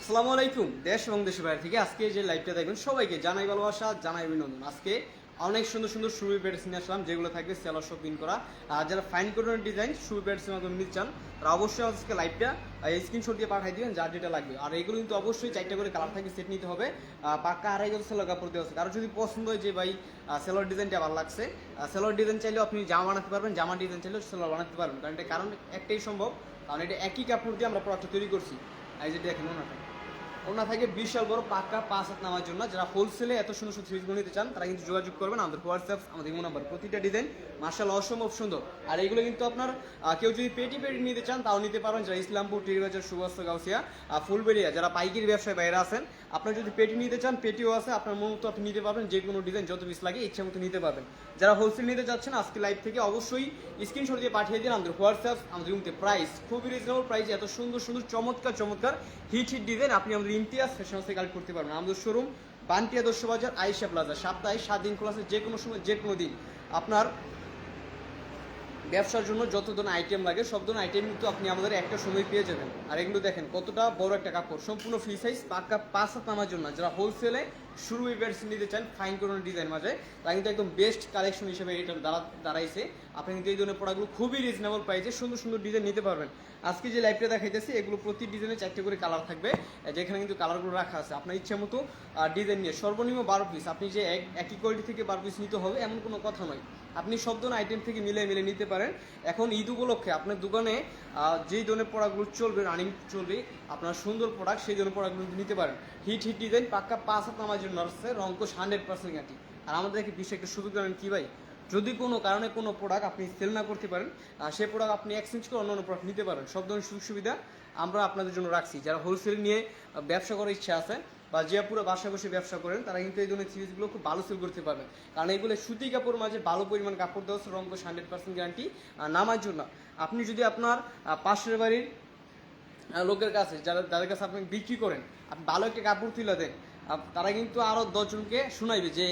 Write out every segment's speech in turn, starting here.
আসসালামু আলাইকুম, দেশ এবং দেশের বাইরে থেকে আজকে যে লাইভটা দেখবেন, সবাইকে জানাই ভালোবাসা, জানাই অভিনন্দন। আজকে অনেক সুন্দর সুন্দর শুরু প্যাডস নিয়ে আসলাম, যেগুলো থাকবে সেলার শপিং করা। আর যারা ফাইন কোটনের ডিজাইন শুরু প্যাডসের মাধ্যমে নিতে চান, তারা অবশ্যই আজকে লাইভটা স্ক্রিনশট দিয়ে পাঠিয়ে দিবেন, যার যেটা লাগবে। আর এগুলো কিন্তু অবশ্যই চারটা করে কালার থাকবে সেট নিতে হবে। পাক্কা আড়াই গজ সেলার কাপড় দেওয়া আছে। কারও যদি পছন্দ হয় যে ভাই সেলার ডিজাইনটা ভালো লাগছে সেলার ডিজাইন চাইলেও আপনি জামা বানাতে পারবেন, জামা ডিজাইন চাইলেও সেলার বানাতে পারবেন। কারণ এটা কারণ একটাই সম্ভব, কারণ এটা একই কাপড় দিয়ে আমরা প্রোডাক্টটা তৈরি করছি। এই যে দেখেন ওনাটা। ওনা থাকে বিশাল বড় পাক্কা পাঁচ হাত নামার জন্য। যারা হোলসেলে এত সুন্দর সুন্দর সিরিজগুলো নিতে চান, তারা কিন্তু যোগাযোগ করবেন আমাদের হোয়াটসঅ্যাপ, আমাদের ইমো নাম্বার, প্রতিটা ডিজাইন মার্শাল অসম্ভব সুন্দর। আর এগুলো কিন্তু আপনার কেউ যদি পেটি পেটি নিতে চান, তাও নিতে পারবেন যারা ইসলামপুর, টিরিবাজার, সুভাষ, গাউসিয়া আর ফুলবেড়িয়া, যারা পাইকারি ব্যবসায় বাইরে আছেন, আপনার যদি পেটি নিতে চান, পেটিও আছে, আপনার মতো আপনি নিতে পারবেন যে কোনো ডিজাইন যত পিস লাগে, ইচ্ছা মতো নিতে পারবেন। যারা হোলসেল নিতে চাচ্ছেন আজকে লাইভ থেকে অবশ্যই স্ক্রিনশট দিয়ে পাঠিয়ে দিন আমাদের হোয়াটসঅ্যাপ, আমাদের প্রাইস খুবই রিজনেবল প্রাইস এত সুন্দর সুন্দর, চমৎকার চমৎকার হিট হিট ডিজাইন আপনি আমাদের ইমতিয়াজ ফ্যাশন হাউসে কালেক্ট করতে পারবেন। আমাদের শোরুম বান্টিয়া দর্শ বাজার আইসা প্লাজা সপ্তাহে সাত দিন খোলা আছে, যে কোনো সময়, যে কোনো দিন। আপনার ব্যবসার জন্য যত ধরনের আইটেম লাগে, সব ধরনের আইটেম কিন্তু আপনি আমাদের একটা সময় পেয়ে যাবেন। আর এগুলো দেখেন, কতটা বড় একটা কাপড়। সম্পূর্ণ ফ্রি সাইজ পাকা, পাঁচ হাত নামার জন্য। যারা হোলসেলে শুরু ইভেন্টস নিতে চান ফাইন কোনো ডিজাইন মাঝে। তারা কিন্তু একদম বেস্ট কালেকশন হিসেবে এটা দাঁড়া দাঁড়াইছে। আপনি কিন্তু এই ধরনের প্রোডাক্টগুলো খুবই রিজনেবল প্রাইসে সুন্দর সুন্দর ডিজাইন নিতে পারবেন। আজকে যে লাইভটা দেখাইতেছি, এগুলো প্রতি ডিজাইনে চারটে করে কালার থাকবে। যেখানে কিন্তু কালারগুলো রাখা আছে। আপনার ইচ্ছে মতো ডিজাইন নিয়ে। সর্বনিম্ন বারো পিস আপনি যে এক, একই কোয়ালিটি থেকে বারো পিস নিতে হবে, এমন কোনো কথা নয়। আপনি সব ধরনের আইটেম থেকে মিলে মিলে নিতে পারেন। এখন ঈদ উপলক্ষে আপনার দোকানে যেই ধরনের প্রোডাক্টগুলো চলবে রানিং চলবে, আপনার সুন্দর প্রোডাক্ট সেই ধরনের প্রোডাক্টগুলো নিতে পারেন। হিট হিট ডিজাইন পাক্কা পাঁচ হাত নামার জন্য আসছে রঙ্কশ হান্ড্রেড পার্সেন্ট গাঁটি আর আমাদেরকে বিশেষ একটা সুযোগ জানেন কি ভাই? যদি কোনো কারণে কোনো প্রোডাক্ট আপনি সেল না করতে পারেন সেই প্রোডাক্ট আপনি এক্সচেঞ্জ করে অন্য অন্য প্রোডাক্ট নিতে পারেন, সব ধরনের সুযোগ সুবিধা আমরা আপনাদের জন্য রাখছি। যারা হোলসেল নিয়ে ব্যবসা করার ইচ্ছা আছে বা যে পুরো বাসায় বসে ব্যবসা করেন, তারা কিন্তু এই ধরনের সিরিজগুলো খুব ভালো সেল করতে পারবেন। কারণ এইগুলো সুতি কাপড় মাঝে ভালো পরিমাণ কাপড় দেওয়া রঙ্কশ হান্ড্রেড পার্সেন্ট গ্যারান্টি নামার জন্য। আপনি যদি আপনার পাশের বাড়ির লোকের কাছে, যারা যাদের কাছে আপনি বিক্রি করেন, আপনি ভালো একটা কাপড় তুলে দেন তারা কিন্তু আরও দশজনকে শোনাইবে যে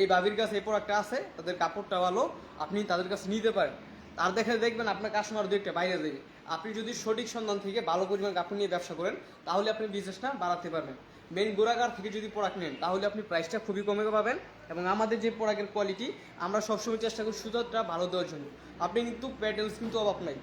এই বাবির কাছে এই প্রোডাক্টটা আছে, তাদের কাপড়টা ভালো, আপনি তাদের কাছে নিতে পারেন। তার দেখে দেখবেন আপনার কাস্টমার দু একটা বাইরে দেবে আপনি যদি সঠিক সন্ধান থেকে ভালো পরিমাণ কাপড় নিয়ে ব্যবসা করেন, তাহলে আপনি বিজনেসটা বাড়াতে পারবেন। মেন গোড়াগার থেকে যদি প্রোডাক্ট নেন, তাহলে আপনি প্রাইসটা খুবই কমে পাবেন এবং আমাদের যে প্রোডাক্টের কোয়ালিটি আমরা সবসময় চেষ্টা করি সুযোগটা ভালো দেওয়ার জন্য। আপনি কিন্তু প্যাটেলস কিন্তু অভাব নাই।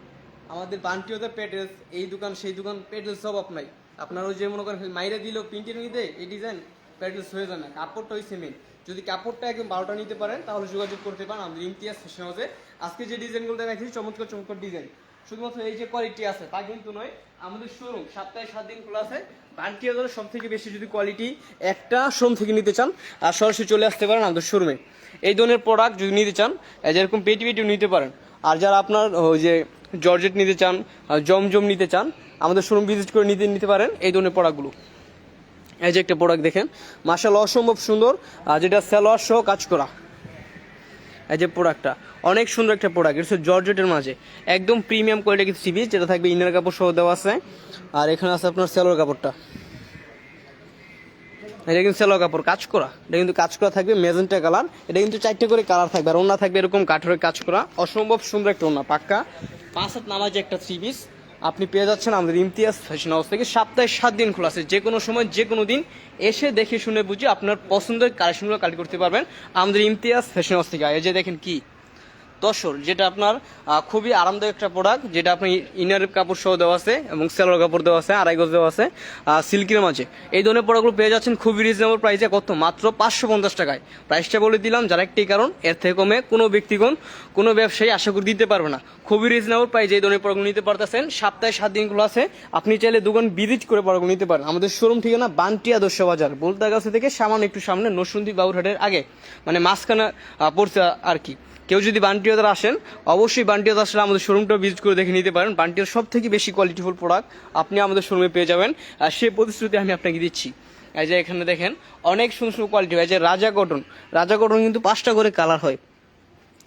আমাদের বান্টিওতে পেটেলস এই দোকান, সেই দোকান পেটেলস অভাব নাই। আপনার ওই যে মনে করেন মাইরে দিল প্রিন্টের নিতে এই ডিজাইন পেটেলস হয়ে যায় না। কাপড়টা ওই সেমেন যদি কাপড়টা একদম বারোটা নিতে পারেন, তাহলে যোগাযোগ করতে পারেন আমাদের ইমতিয়াজ ফ্যাশন হাউসে আজকে যে ডিজাইনগুলো দেখাচ্ছি চমৎকার চমৎকার ডিজাইন শুধুমাত্র এই যে কোয়ালিটি আছে, তা কিন্তু নয়, আমাদের শোরুম সপ্তাহে সাত দিন খোলা আছে। বান্টিয়াদের সব থেকে বেশি যদি কোয়ালিটি একটা শোরুম থেকে নিতে চান আর সরাসরি চলে আসতে পারেন আমাদের শোরুমে এই ধরনের প্রোডাক্ট যদি নিতে চান যেরকম পেটি পেটিও নিতে পারেন। আর যারা আপনার ওই যে জর্জেট নিতে চান জমজম নিতে চান, আমাদের শোরুম ভিজিট করে নিতে নিতে পারেন এই ধরনের প্রোডাক্টগুলো এই যে একটা প্রোডাক্ট দেখেন মার্শাল অসম্ভব সুন্দর আর যেটা সালোয়ার সহ কাজ করা। এই যে প্রোডাক্টটা অনেক সুন্দর একটা প্রোডাক্ট এটা জর্জেটের মাঝে। একদম প্রিমিয়াম কোয়ালিটি কিছু সিবি যেটা থাকবে ইনার কাপড় সহ দেওয়া আছে। আর এখানে আছে আপনার সেলোর কাপড়টা। এটা কিন্তু সেলো কাপড়, কাজ করা। এটা কিন্তু কাজ করা থাকবে মেজেন্টা কালার এটা কিন্তু চারটে করে কালার থাকবে, আর ওনা থাকবে এরকম কাঠের কাজ করা। অসম্ভব সুন্দর একটা ওনা পাক্কা। পাঁচ হাত নামাজে একটা থ্রি আপনি পেয়ে যাচ্ছেন আমাদের ইমতিয়াজ ফ্যাশন হাউস থেকে। সপ্তাহে সাত দিন খোলা আছে, যে কোনো সময়, যে কোনো দিন। এসে দেখে শুনে বুঝে আপনার পছন্দের কালেকশনগুলো কালেক্ট করতে পারবেন আমাদের ইমতিয়াজ ফ্যাশন হাউস থেকে। এই যে দেখেন কি তসর যেটা আপনার খুবই আরামদায়ক একটা প্রোডাক্ট যেটা আপনি ইনার কাপড় সহ দেওয়া আছে এবং সেলোর কাপড় দেওয়া আছে, আড়াই গজ দেওয়া আছে সিল্কের মাঝে। এই ধরনের প্রোডাক্টগুলো পেয়ে যাচ্ছেন খুবই রিজনেবল প্রাইসে কত? মাত্র পাঁচশো পঞ্চাশ টাকায়। প্রাইসটা বলে দিলাম, যার একটি কারণ, এর থেকে কমে কোনো ব্যক্তিগণ, কোনো ব্যবসায়ী আশা করি দিতে পারবে না। খুবই রিজনেবল প্রাইস এই ধরনের প্রোডাক্ট নিতে পারতেছেন। সপ্তাহে সাত দিনগুলো আছে। আপনি চাইলে দোকান ভিজিট করে প্রোডাক্ট নিতে পারেন। আমাদের শোরুম ঠিকানা বান্টিয়া দর্শ বাজার, বলতাগাছি থেকে সামান্য একটু সামনে নসুন্দি বাবুরহাটের আগে মানে মাঝখানে পড়ছে আর কি। কেউ যদি বান্টিওদার আসেন, অবশ্যই বান্টিওদার আসলে আমাদের শোরুমটা ভিজিট করে দেখে নিতে পারেন। বান্টিয়ার সব থেকে বেশি কোয়ালিটিফুল প্রোডাক্ট আপনি আমাদের শোরুমে পেয়ে যাবেন। আর সে প্রতিশ্রুতি আমি আপনাকে দিচ্ছি। এই যে এখানে দেখেন, অনেক সুন্দর সুন্দর কোয়ালিটি হয়। যে রাজা কটন রাজা কটন কিন্তু পাঁচটা করে কালার হয়।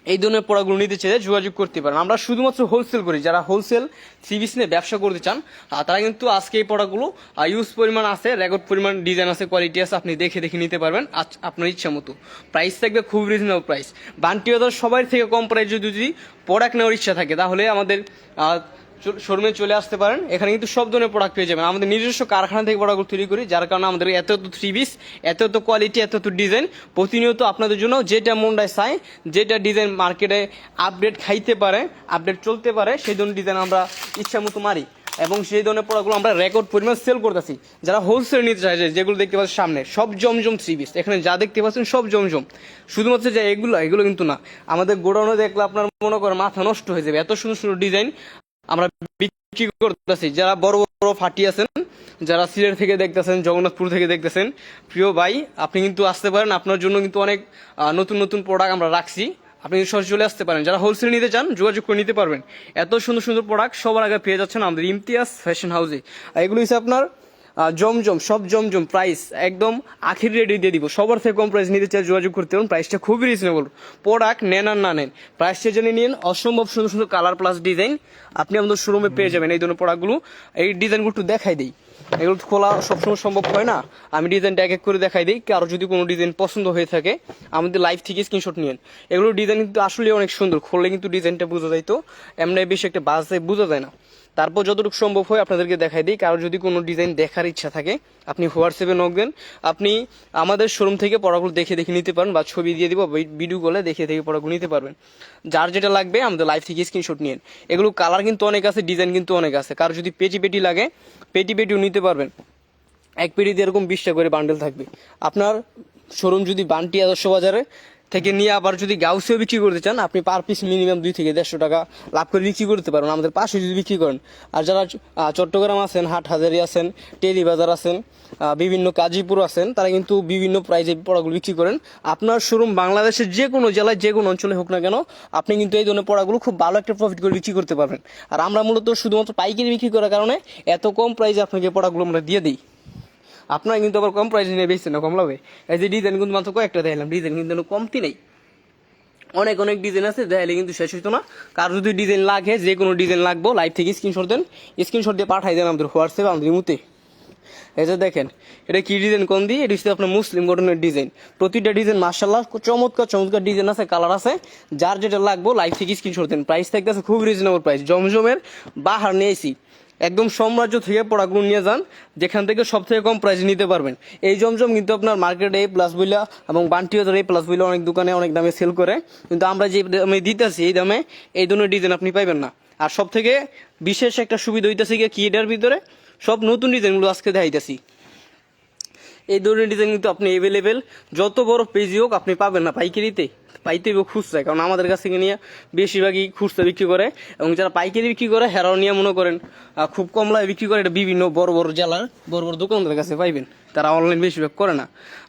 এই ধরনের প্রোডাক্টগুলো নিতে চাইলে যোগাযোগ করতে পারেন। আমরা শুধুমাত্র হোলসেল করি। যারা হোলসেল সিবিস নিয়ে ব্যবসা করতে চান তারা কিন্তু আজকে এই প্রোডাক্টগুলো ইউজ পরিমাণ আছে রেকর্ড পরিমাণ ডিজাইন আছে কোয়ালিটি আছে, আপনি দেখে দেখে নিতে পারবেন। আজ- আপনার ইচ্ছা মতো। প্রাইস থাকবে খুব রিজনেবল প্রাইস বান্টি সবাই থেকে কম প্রাইস যদি প্রোডাক্ট নেওয়ার ইচ্ছা থাকে, তাহলে আমাদের শোরুমে চলে আসতে পারেন। এখানে কিন্তু সব ধরনের প্রোডাক্ট পেয়ে যাবেন। আমাদের নিজস্ব কারখানা থেকে প্রোডাক্ট তৈরি করি, যার কারণে আমাদের এত এত থ্রি পিস এত এত কোয়ালিটি এত এত ডিজাইন প্রতিনিয়ত আপনাদের জন্য যেটা মনটায় চাই যেটা ডিজাইন মার্কেটে আপডেট খাইতে পারে আপডেট চলতে পারে, সেই ধরনের ডিজাইন আমরা ইচ্ছা মতো মারি এবং সেই ধরনের প্রোডাক্টগুলো আমরা রেকর্ড পরিমাণ সেল করতেছি। যারা হোলসেল নিতে চাইছে যেগুলো দেখতে পাচ্ছেন সামনে, সব জমজম থ্রি পিস এখানে যা দেখতে পাচ্ছেন সব জমজম। শুধুমাত্র যে এগুলো এগুলো কিন্তু না। আমাদের গোডাউনে দেখলে আপনার মনে করেন মাথা নষ্ট হয়ে যাবে। এত সুন্দর সুন্দর ডিজাইন আমরা বিক্রি করতেছি। যারা বড় বড় ফাটি আছেন, যারা সিলেট থেকে দেখতেছেন, জগন্নাথপুর থেকে দেখতেছেন, প্রিয় ভাই, আপনি কিন্তু আসতে পারেন। আপনার জন্য কিন্তু অনেক নতুন নতুন প্রোডাক্ট আমরা রাখছি। আপনি সরাসরি চলে আসতে পারেন। যারা হোলসেল নিতে চান, যোগাযোগ করে নিতে পারবেন। এত সুন্দর সুন্দর প্রোডাক্ট সবার আগে পেয়ে যাচ্ছেন আমাদের ইমতিয়াজ ফ্যাশন হাউসে এগুলো হচ্ছে আপনার জমজম সব জমজম প্রাইস একদম আখির রেডি দিয়ে দিব। সবার থেকে কম প্রাইস নিতে চাই, যোগাযোগ করতে পারেন। প্রাইসটা খুবই রিজনেবল প্রোডাক্ট নেন আর না নেন প্রাইসটা জেনে নিন। অসম্ভব সুন্দর সুন্দর কালার প্লাস ডিজাইন আপনি আমাদের শোরুমে পেয়ে যাবেন এই ধরনের প্রোডাক্টগুলো এই ডিজাইনগুলো একটু দেখাই দিই। এগুলো খোলা সবসময় সম্ভব হয় না। আমি ডিজাইনটা এক এক করে দেখাই দিই। কারও যদি কোনো ডিজাইন পছন্দ হয়ে থাকে, আমাদের লাইভ থেকে স্ক্রিনশট নিন এগুলো ডিজাইন কিন্তু আসলে অনেক সুন্দর। খুললে কিন্তু ডিজাইনটা বোঝা যায় তো এমনি বেশি একটা বাজে বোঝা যায় না। তারপর যতটুকু সম্ভব হয় আপনাদেরকে দেখাই দিই। কারও যদি কোনো ডিজাইন দেখার ইচ্ছা থাকে, আপনি হোয়াটসঅ্যাপে নক দেন। আপনি আমাদের শোরুম থেকে পড়াগুলো দেখে দেখে নিতে পারেন বা ছবি দিয়ে দিব ভিডিও কলে দেখে দেখে পড়াগুলো নিতে পারবেন। যার যেটা লাগবে, আমাদের লাইভ থেকে স্ক্রিনশট নিন। এগুলো কালার কিন্তু অনেক আছে ডিজাইন কিন্তু অনেক আছে। কারও যদি পেটি পেটি লাগে, পেটি পেটিও নিতে পারবেন। এক পেটিতে এরকম বিশটা করে বান্ডেল থাকবে। আপনার শোরুম যদি বান্টি আদর্শ বাজারে থেকে নিয়ে আবার যদি গাউসেও বিক্রি করতে চান, আপনি পার পিস মিনিমাম দুই থেকে দেড়শো টাকা লাভ করে বিক্রি করতে পারবেন। আমাদের পাশে যদি বিক্রি করেন। আর যারা চট্টগ্রাম আছেন হাট হাজারি আছেন, টেলিবাজার আছেন বিভিন্ন কাজীপুর আছেন, তারা কিন্তু বিভিন্ন প্রাইজে পড়াগুলো বিক্রি করেন। আপনার শোরুম বাংলাদেশের যে কোনো জেলায়, যে কোনো অঞ্চলে হোক না কেন, আপনি কিন্তু এই ধরনের পড়াগুলো খুব ভালো একটা প্রফিট করে বিক্রি করতে পারবেন। আর আমরা মূলত শুধুমাত্র পাইকারি বিক্রি করার কারণে এত কম প্রাইজে আপনাকে পড়াগুলো আমরা দিয়ে দিই। আপনারা কিন্তু আবার কম প্রাইস নিয়ে বেচছেন না, কম লাভে। এই যে ডিজাইন কিন্তু মাত্র কয়েকটা দেখালাম ডিজাইন কিন্তু কোনো কমতি নেই। অনেক অনেক ডিজাইন আছে, দেখাইলে কিন্তু শেষ হইতো না। কার যদি ডিজাইন লাগে, যে কোনো ডিজাইন লাগবো লাইভ থেকে স্ক্রিনশট দেন। স্ক্রিনশট দিয়ে পাঠাই দেন আমাদের হোয়াটসঅ্যাপে আমাদের ইমুতে। এই যে দেখেন, এটা কি ডিজাইন কোন দিয়ে? এটা হচ্ছে আপনার মুসলিম গঠনের ডিজাইন প্রতিটা ডিজাইন মার্শাল্লাহ চমৎকার চমৎকার ডিজাইন আছে কালার আছে। যার যেটা লাগবো লাইভ থেকে স্ক্রিনশট দেন। প্রাইস থাকতে আছে খুব রিজনেবল প্রাইস জমজমের বাহার নিয়েছি। একদম সাম্রাজ্য থেকে প্রোডাক্টগুলো নিয়ে যান, যেখান থেকে সব থেকে কম প্রাইস নিতে পারবেন। এই জমজম কিন্তু আপনার মার্কেটে এই প্লাস বইলা এবং বান্টিও এই প্লাস বইলা অনেক দোকানে অনেক দামে সেল করে। কিন্তু আমরা যে দামে দিতেছি, এই দামে এই ধরনের ডিজাইন আপনি পাইবেন না। আর সব থেকে বিশেষ একটা সুবিধা হইতেছে কি এটার ভিতরে? সব নতুন ডিজাইনগুলো আজকে দেখাইতেছি। এই ধরনের ডিজাইন কিন্তু আপনি অ্যাভেলেবেল যত বড় পেজি হোক, আপনি পাবেন না পাইকারিতে। পাইতে খুচরা, কারণ আমাদের কাছ থেকে নিয়ে বেশিরভাগই খুচরা বিক্রি করে। এবং যারা পাইকারি বিক্রি করে, হেরাও নিয়ে মনে করেন খুব কম বিক্রি করে। এটা বিভিন্ন বড় বড় জেলার, বড় বড় দোকানদারের কাছে পাইবেন। তারা অনলাইন বেশিরভাগ করে না।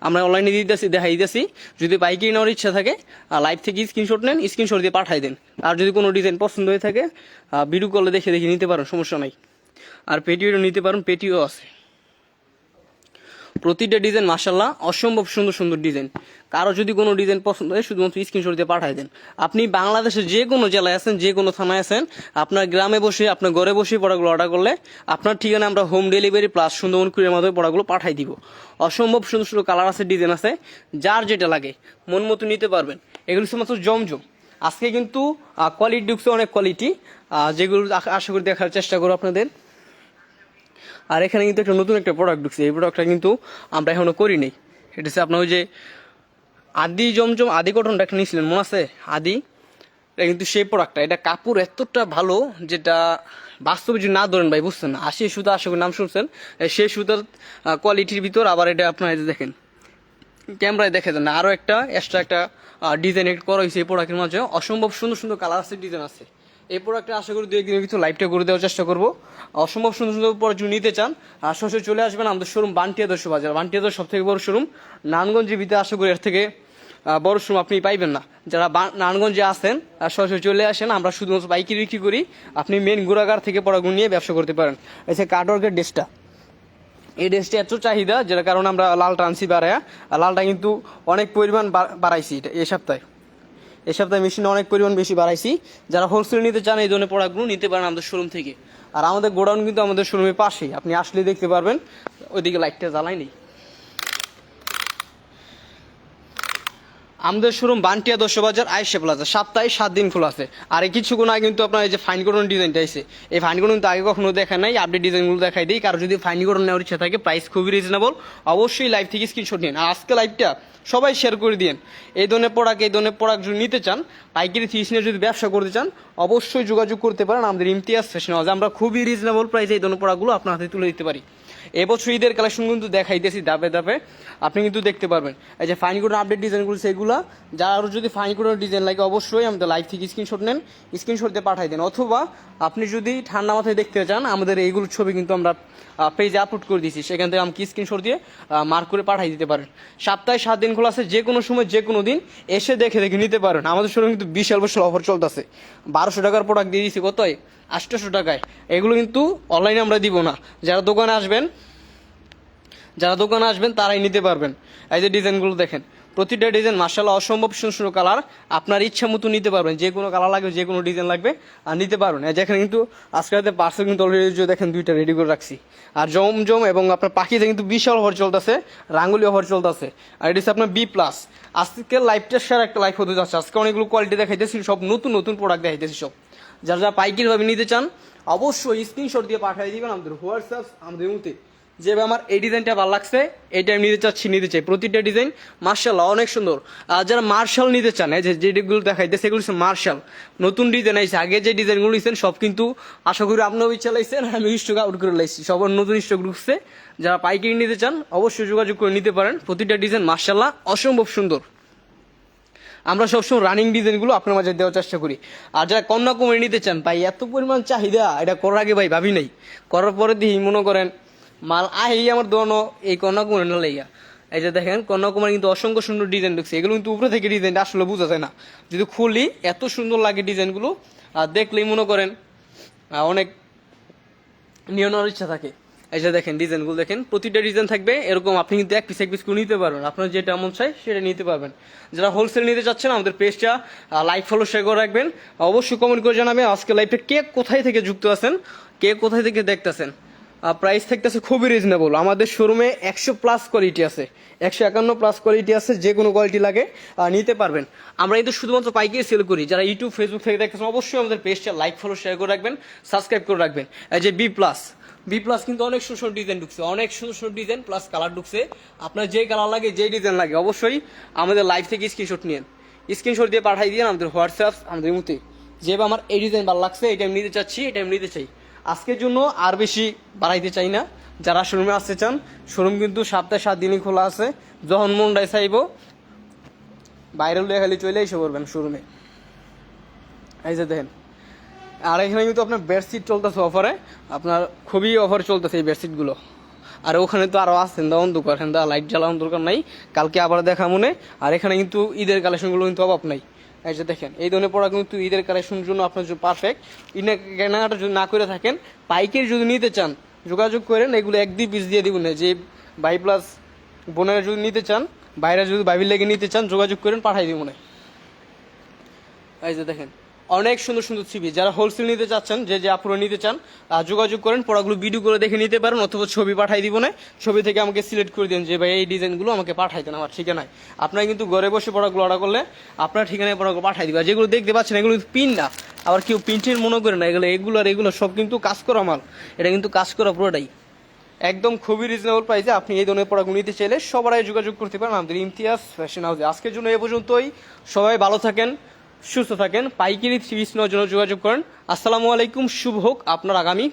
আমরা অনলাইনে দিতেছি, দেখাই দিতেছি। যদি পাইকারি নেওয়ার ইচ্ছা থাকে লাইভ থেকে স্ক্রিনশট নেন স্ক্রিনশট দিয়ে পাঠাই দেন। আর যদি কোনো ডিজাইন পছন্দ হয়ে থাকে ভিডিও কলে দেখে দেখে নিতে পারেন, সমস্যা নাই। আর পেটিও নিতে পারেন পেটিও আছে। প্রতিটা ডিজাইন মাসাল্লাহ অসম্ভব সুন্দর সুন্দর ডিজাইন। কারও যদি কোনো ডিজাইন পছন্দ হয়, শুধুমাত্র স্ক্রিনশট দিয়ে পাঠাই দেন। আপনি বাংলাদেশের যে কোনো জেলায় আছেন, যে কোনো থানায় আছেন, আপনার গ্রামে বসে, আপনার ঘরে বসে পড়াগুলো অর্ডার করলে আপনার ঠিকানা আমরা হোম ডেলিভারি প্লাস সুন্দরবন কুড়ির মাধ্যমে পড়াগুলো পাঠাই দিব। অসম্ভব সুন্দর সুন্দর কালার আছে ডিজাইন আছে, যার যেটা লাগে, মন মতো নিতে পারবেন। এগুলো শুধুমাত্র জমজম। আজকে কিন্তু কোয়ালিটি ঢুকছে অনেক কোয়ালিটি যেগুলো আশা করি দেখার চেষ্টা করব আপনাদের। আর এখানে কিন্তু একটা নতুন একটা প্রোডাক্ট ঢুকছে। এই প্রোডাক্টটা কিন্তু আমরা এখনও করি নাই এটা হচ্ছে আপনার ওই যে আদি জমজম, আদি কটনটা একটা নিয়েছিলেন, মনে আছে? আদি? এটা কিন্তু সেই প্রোডাক্টটা এটা কাপড় এতটা ভালো যেটা বাস্তবে যদি না ধরেন ভাই, বুঝছেন? না আশি সুতা, আশা করি নাম শুনছেন সেই সুতার কোয়ালিটির ভিতর আবার এটা আপনার দেখেন। ক্যামেরায় দেখে দেন। আরও একটা এক্সট্রা একটা ডিজাইন করা হয়েছে এই প্রোডাক্টের মাঝে। অসম্ভব সুন্দর সুন্দর কালার আছে ডিজাইন আছে। এই প্রোডাক্টটা আশা করি দু একদিনের কিছু লাইভটা করে দেওয়ার চেষ্টা করব। অসম্ভব সুন্দর সুন্দর প্রোডাক্ট যদি নিতে চান, আর সরাসরি চলে আসবেন আমাদের শোরুম বান্টিয়া দর্শ বাজার। বান্টিয়া দশ সব থেকে বড় শোরুম নারায়ণগঞ্জের ভিতরে আশা করি এর থেকে বড় শোরুম আপনি পাইবেন না। যারা নারায়ণগঞ্জে আসেন আর সরাসরি চলে আসেন, আমরা শুধুমাত্র বাইকে বিক্রি করি। আপনি মেন গোড়াগার থেকে পড়াগুলো নিয়ে ব্যবসা করতে পারেন। যে কার্ডওয়ার্কের ড্রেসটা এই ড্রেসটি এত চাহিদা, যেটার কারণে আমরা লাল আনছি বাড়ায়া, আর লালটা কিন্তু অনেক পরিমাণ বাড়াইছি এটা এই সপ্তাহে। এই সপ্তাহে মেশিন অনেক পরিমাণ বেশি বাড়াইছি। যারা হোলসেল নিতে চান, এই ধরনের প্রোডাক্টগুলো নিতে পারেন আমাদের শোরুম থেকে। আর আমাদের গোডাউন কিন্তু আমাদের শোরুমের পাশেই। আপনি আসলে দেখতে পারবেন, ওইদিকে লাইটটা জ্বালাই নেই। আমাদের শোরুম বান্টিয়া দশ বাজার আইসে প্লাজা সপ্তাহে সাত দিন খোলা আছে। আর কিছুক্ষণ আগে কিন্তু আপনার এই যে ফাইন করুন ডিজাইনটা আছে এই ফাইন করুন তো আগে কখনো দেখা নাই। আপডেট ডিজাইনগুলো দেখাই দিই। কারও যদি ফাইন করুন নেওয়ার ইচ্ছা থাকে প্রাইস খুবই রিজনেবল অবশ্যই লাইভ থেকে স্ক্রিনশট নিন। আর আজকে লাইভটা সবাই শেয়ার করে দিন এই ধরনের প্রোডাক্ট এই ধরনের প্রোডাক্ট যদি নিতে চান, পাইকারি থ্রিস নিয়ে যদি ব্যবসা করতে চান, অবশ্যই যোগাযোগ করতে পারেন আমাদের ইমতিয়াজ ফ্যাশন আমরা খুবই রিজনেবল প্রাইসে এই ধরনের প্রোডাক্টগুলো আপনার হাতে তুলে দিতে পারি। এবছর ঈদের কালেকশন কিন্তু দেখাইতেছি ধাপে ধাপে। আপনি কিন্তু দেখতে পারবেন। এই যে ফাইন কোডের আপডেট ডিজাইনগুলো সেগুলো যার আরও যদি ফাইন কোডের ডিজাইন লাগে, অবশ্যই আমাদের লাইভ থেকে স্ক্রিনশট নেন স্ক্রিনশট দিয়ে পাঠাই দেন। অথবা আপনি যদি ঠান্ডা মাথায় দেখতে চান, আমাদের এইগুলোর ছবি কিন্তু আমরা পেজে আপলোড করে দিয়েছি। সেখান থেকে আমাকে স্ক্রিনশট দিয়ে মার্ক করে পাঠাই দিতে পারেন। সপ্তাহে সাত দিন খোলা আছে যে কোনো সময় যে কোনো দিন এসে দেখে দেখে নিতে পারেন। আমাদের শোরুম কিন্তু বিশাল বিশাল অফার চলতেছে। বারোশো টাকার প্রোডাক্ট দিয়ে দিয়েছি কতই আটশোশো টাকায়। এগুলো কিন্তু অনলাইনে আমরা দিব না। যারা দোকানে আসবেন, যারা দোকানে আসবেন, তারাই নিতে পারবেন। এই যে ডিজাইনগুলো দেখেন, প্রতিটা ডিজাইন মার্শাল্লাহ অসম্ভব সুন্দর সুন্দর কালার। আপনার ইচ্ছা মতো নিতে পারবেন। যে কোনো কালার লাগবে, যে কোনো ডিজাইন লাগবে, আর নিতে পারবেন। যেখানে কিন্তু আজকে রাতে পার্সেল কিন্তু অলরেডি দেখেন দুইটা রেডি করে রাখছি। আর জমজম এবং আপনার পাখিতে কিন্তু বিশাল অফার চলতেছে, রাঙ্গুলি অফার চলতেছে। আর এটা হচ্ছে আপনার বি প্লাস আজকে লাইফটা সেরা একটা লাইফ হতে যাচ্ছে। আজকে অনেকগুলো কোয়ালিটি দেখাইতেছি, সব নতুন নতুন প্রোডাক্ট দেখাইতেছি সব। যারা যারা পাইকারিভাবে নিতে চান, অবশ্যই স্ক্রিনশট দিয়ে পাঠিয়ে দিবেন আমাদের হোয়াটসঅ্যাপ আমাদের মুহূর্তে যেভাবে আমার এই ডিজাইনটা ভালো লাগছে এইটা আমি নিতে চাচ্ছি, নিতে চাই। প্রতিটা ডিজাইন, মার্শাল্লাহ, অনেক সুন্দর। আর যারা মার্শাল নিতে চান, এই যে যেগুলো দেখাইতে সেগুলো হচ্ছে মার্শাল। নতুন ডিজাইন আইছে, আগে যে ডিজাইনগুলো নিয়েছেন সব কিন্তু আশা করি আপনিও চালাইছেন আমি স্টক আউট করে লাইছি। সবার নতুন স্টক ঢুকছে। যারা পাইকারি নিতে চান, অবশ্যই যোগাযোগ করে নিতে পারেন। প্রতিটা ডিজাইন, মার্শাল্লাহ, অসম্ভব সুন্দর। আমরা সবসময় রানিং ডিজাইনগুলো আপনার মাঝে দেওয়ার চেষ্টা করি। আর যারা কন্যাকুমারী নিতে চান, ভাই, এত পরিমাণ চাহিদা, এটা করার আগে ভাই ভাবি নাই। করার পরে দিই মনে করেন, মাল আহি আমার দোনো এই কন্যাকুমারী না লাইয়া এই যে দেখেন, কন্যাকুমারী কিন্তু অসংখ্য সুন্দর ডিজাইন ঢুকছে এগুলো কিন্তু উপরে থেকে ডিজাইনটা আসলে বোঝা যায় না। যদি খুলি, এত সুন্দর লাগে ডিজাইনগুলো আর দেখলেই মনে করেন অনেক নিয়ে ইচ্ছা থাকে। এই যে দেখেন, ডিজাইনগুলো দেখেন, প্রতিটা ডিজাইন থাকবে, এরকম আপনি কিন্তু এক পিস এক পিস করে নিতে পারবেন। আপনার যেটা মন চাই, সেটা নিতে পারবেন। যারা হোলসেল নিতে চাচ্ছেন, আমাদের পেজটা লাইক ফলো শেয়ার করে রাখবেন। অবশ্যই কমেন্ট করে জানাবেন আজকে লাইভটা কে কোথায় থেকে যুক্ত আছেন, কে কোথায় থেকে দেখতেছেন। প্রাইস থাকতেছে খুবই রিজনেবল আমাদের শোরুমে একশো প্লাস কোয়ালিটি আছে, একশো একান্ন প্লাস কোয়ালিটি আছে, যে কোনো কোয়ালিটি লাগে নিতে পারবেন। আমরা কিন্তু শুধুমাত্র পাইকারি সেল করি। যারা ইউটিউব ফেসবুক থেকে দেখতেছেন, অবশ্যই আমাদের পেজটা লাইক ফলো শেয়ার করে রাখবেন সাবস্ক্রাইব করে রাখবেন। যে বি প্লাস বি প্লাস কিন্তু অনেক সুন্দর ডিজাইন ঢুকছে, অনেক সুন্দর সুন্দর ডিজাইন প্লাস কালার ঢুকছে। আপনার যে কালার লাগে যে ডিজাইন লাগে, অবশ্যই আমাদের লাইভ থেকে স্ক্রিনশট নিন স্ক্রিনশট দিয়ে পাঠাই দিয়ে আমাদের হোয়াটসঅ্যাপ আমাদের মতে যেভাবে আমার এই ডিজাইন ভালো লাগছে এটা আমি নিতে চাচ্ছি এটা আমি নিতে চাই। আজকের জন্য আর বেশি বাড়াইতে চাই না। যারা শোরুমে আসতে চান শোরুম কিন্তু সপ্তাহে সাত দিনই খোলা আছে। যখন মন ডাই চাইব, বাইরে খালি চলে এসে পড়বেন শোরুমে এই যে দেখেন আর এখানে কিন্তু আপনার বেডশিট চলতেছে অফারে আপনার খুবই অফার চলতেছে এই বেডশিটগুলো আর ওখানে তো আরও আসছেন দাও দোকান এখানে লাইট জ্বালানোর দরকার নাই। কালকে আবার দেখা মনে। আর এখানে কিন্তু ঈদের কালেকশনগুলো কিন্তু অভাব নাই। এই যে দেখেন, এই ধরনের পড়া কিন্তু ঈদের কালেকশনের জন্য আপনার জন্য পারফেক্ট ইনে কেনাকাটা যদি না করে থাকেন, পাইকারি যদি নিতে চান, যোগাযোগ করেন, এগুলো এক দুই পিস দিয়ে দিবেন। যে বাই প্লাস বোনেরা যদি নিতে চান, বাইরে যদি বাইবিল লেগে নিতে চান, যোগাযোগ করেন, পাঠাই দিব মনে এই যে দেখেন অনেক সুন্দর সুন্দর ছবি যারা হোলসেল নিতে চাচ্ছেন, যে যে আপুরা নিতে চান যোগাযোগ করেন, পড়াগুলো ভিডিও করে দেখে নিতে পারেন, অথবা ছবি পাঠাই দিব না। ছবি থেকে আমাকে সিলেক্ট করে দিন যে, ভাই, এই ডিজাইনগুলো আমাকে পাঠাই দেন আমার ঠিকানায়। আপনারা কিন্তু ঘরে বসে পড়াগুলো অর্ডার করলে আপনার ঠিকানায় পড়াগুলো পাঠাই দিবে। যেগুলো দেখতে পাচ্ছেন, এগুলো পিন না। আবার কেউ প্রিন্টের মনে করে না, এগুলো এগুলো আর এগুলো সব কিন্তু কাজ করা মাল। এটা কিন্তু কাজ করা পুরোটাই। একদম খুবই রিজনেবল প্রাইসে আপনি এই ধরনের প্রোডাক্ট নিতে চাইলে সবাই যোগাযোগ করতে পারেন। আমাদের ইমতিয়াজ ফ্যাশন হাউসে আজকের জন্য এ পর্যন্তই। সবাই ভালো থাকেন। সুস্থ থাকেন পাইকারি থ্রি জন্য যোগাযোগ করেন। আসসালামু আলাইকুম শুভ হোক আপনার আগামী